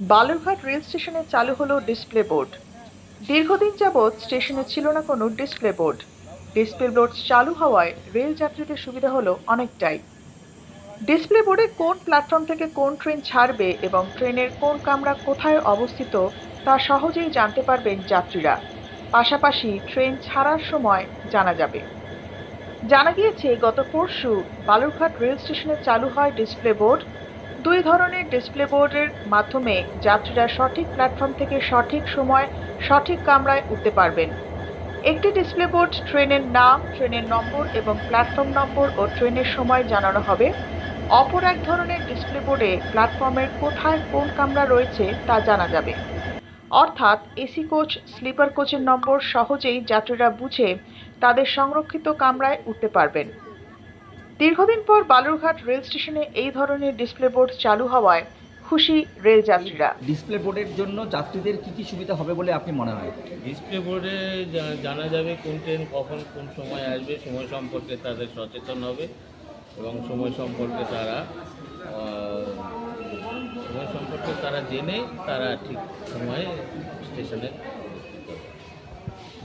Balurghat rail স্টেশনে চালু হলো ডিসপ্লে বোর্ড। দীর্ঘদিন যাবৎ স্টেশনে ছিল না কোনো ডিসপ্লে বোর্ড। ডিসপ্লে বোর্ড চালু হওয়ায় রেল যাত্রীদের সুবিধা হলো অনেকটাই। ডিসপ্লে বোর্ডে কোন প্ল্যাটফর্ম থেকে কোন ট্রেন ছাড়বে এবং ট্রেনের কোন কামরা কোথায় অবস্থিত তা সহজেই জানতে পারবেন যাত্রীরা। পাশাপাশি ট্রেন ছাড়ার সময় জানা যাবে। জানা গিয়েছে, গত পরশু বালুরঘাট রেল স্টেশনে চালু হয় ডিসপ্লে বোর্ড। দুই ধরনের ডিসপ্লে বোর্ডের মাধ্যমে যাত্রীরা সঠিক প্ল্যাটফর্ম থেকে সঠিক সময়, সঠিক কামরায় উঠতে পারবেন। একটি ডিসপ্লে বোর্ড ট্রেনের নাম, ট্রেনের নম্বর এবং প্ল্যাটফর্ম নম্বর ও ট্রেনের সময় জানানো হবে। অপর এক ধরনের ডিসপ্লে বোর্ডে প্ল্যাটফর্মের কোথায় কোন কামরা রয়েছে তা জানা যাবে। অর্থাৎ এসি কোচ, স্লিপার কোচের নম্বর সহজেই যাত্রীরা বুঝে তাদের সংরক্ষিত কামরায় উঠতে পারবেন। দীর্ঘদিন পর বালুরঘাট রেল স্টেশনে এই ধরনের ডিসপ্লে বোর্ড চালু হওয়ায় খুশি রেল যাত্রীরা ডিসপ্লে বোর্ডের জন্য যাত্রীদের কি কি সুবিধা হবে বলে আপনি মনে হয়? ডিসপ্লে বোর্ডে জানা যাবে কোন ট্রেন কখন কোন সময় আসবে সময় সম্পর্কে তাদের সচেতন হবে এবং সময় সম্পর্কে তারা সময় সম্পর্কে তারা জেনে তারা ঠিক সময়ে স্টেশনে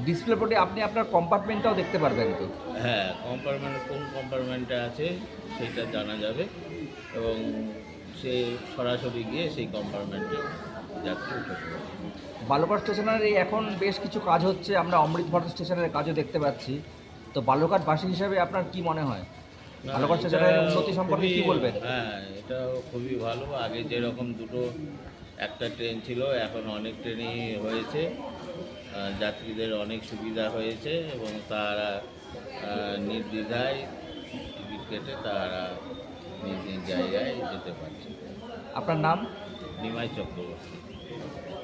ডিসপ্লে বোর্ডে আপনি আপনার কম্পার্টমেন্টটাও দেখতে পারবেন তো? হ্যাঁ কম্পার্টমেন্ট কোন কম্পার্টমেন্টে আছে সেটা জানা যাবে এবং সে সরাসরি গিয়ে সেই কম্পার্টমেন্টে যাত্রী উঠে স্টেশনের এই এখন বেশ কিছু কাজ হচ্ছে আমরা অমৃত ভারত স্টেশনের কাজও দেখতে পাচ্ছি। তো বালুরঘাটবাসী হিসাবে আপনার কি মনে হয়? এটা স্টেশনের উন্নতি সম্পর্কে কি বলবেন? হ্যাঁ এটা খুবই ভালো। আগে যেরকম দুটো একটা ট্রেন ছিল এখন অনেক ট্রেনই হয়েছে। যাত্রীদের অনেক সুবিধা হয়েছে এবং তারা নির্দ্বিধায় টিকিট কেটে তারা নিজ নিজ জায়গায় যেতে পারছে। আপনার নাম? নিমাই চক্রবর্তী।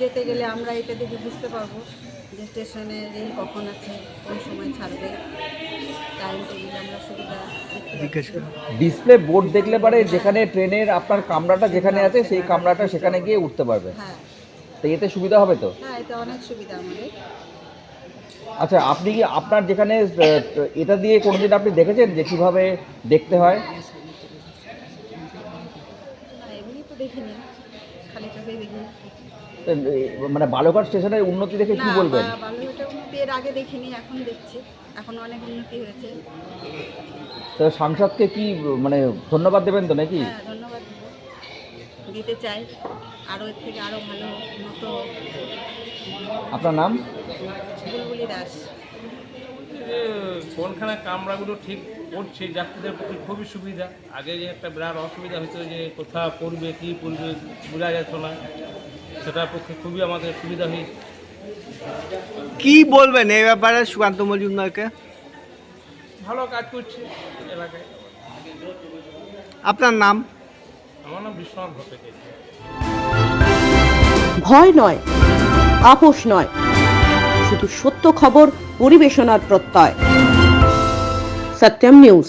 যেতে গেলে আমরা এটা দেখে বুঝতে পারব যে স্টেশনে রেল কখন আছে কোন সময় ছাড়বে টাইম টেবিল আমরা সুবিধা ডিসপ্লে বোর্ড দেখলে পারে যেখানে ট্রেনের আপনার কামরাটা যেখানে আছে সেই কামরাটা সেখানে গিয়ে উঠতে পারবে। হ্যাঁ। তো এতে সুবিধা হবে তো? হ্যাঁ এটা অনেক সুবিধা আমাদের। আচ্ছা আপনি কি আপনার যেখানে এটা দিয়ে কোনোদিন আপনি দেখেছেন যে কীভাবে দেখতে হয়? এমনি তো দেখিনি। খালি চোখে দেখিনি মানে বালুরঘাট স্টেশনের উন্নতি দেখে কি বলবেন? বা- উন্নতি এর আগে দেখিনি এখন দেখছি। এখন অনেক উন্নতি হয়েছে। তো সাংসদকে কি মানে ধন্যবাদ দেবেন তো নাকি? হ্যাঁ ধন্যবাদ দিব। দিতে চাই। আরও এর থেকে আরও ভালো উন্নত আপনার নাম? বুলবুলি দাস। যে কোনখানে কামরাগুলো ঠিক করছে যাত্রীদের পক্ষে খুবই সুবিধা। আগে যে একটা বিরাট অসুবিধা হতো যে কোথাও পড়বে কী পড়বে বোঝা যেত না। সেটার পক্ষে খুবই আমাদের সুবিধা হয়েছে। কি বলবেন এই ব্যাপারে সুকান্ত মজুমদারকে? ভালো কাজ করছে এলাকায়। আপনার নাম? আমার নাম বিশ্বনাথ ভট্টাচার্য। ভয় নয় আপোষ নয় শুধু সত্য খবর পরিবেশনার প্রত্যয়। সত্যম নিউজ।